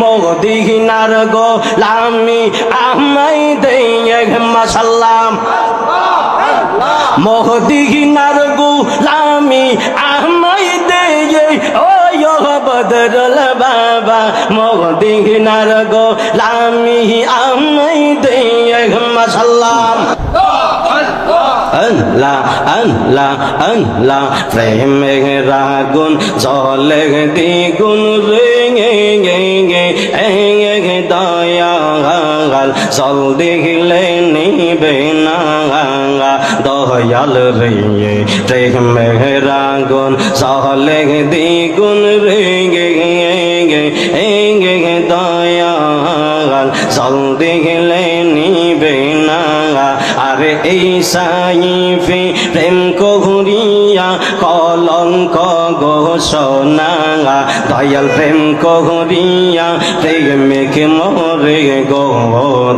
মদিনার গো লামি আমাই দেই মাসাল্লাম মদিনার গো লামি আমাই দেই বদরল বাবা। মদিনার গো লামি আমাই দেই মাসাল্লাম আল্লাহ আল্লাহ আল্লাহ প্রেমে রাগুন জলে দ্বিগুণ, রেঙে, গে গে গে দয়াল। জল দিলে নিবে না দয়াল রে প্রেমে রাগুন জলে দ্বিগুণ, রেঙে, গে গে দয়াল। জল দিলে নিবে না আরে এই সাইফে প্রেম কহুরিয়া, কলঙ্ক ঘোষণা দয়াল প্রেম কহুরিয়া, প্রেমিক মরে গো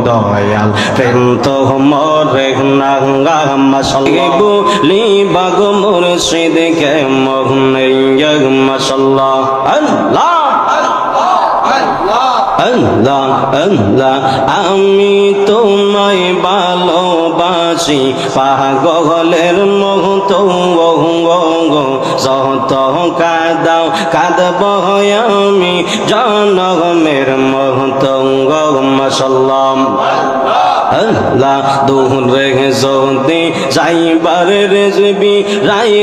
দয়াল। প্রেম তো মরে নাঙ্গা মসলে বলি বাগ মুর্শিদ কে মোহনে মশাল্লাহ। আল্লাহ। আল্লাহ আল্লাহ, আমি তোমায় ভালোবাসি। পাগলের মহত যত কাদাও, কাঁদব আমি। জনগমের মহত মসল্লাম আল্লাহ দূরে যদি যাইবার রেজবি রাই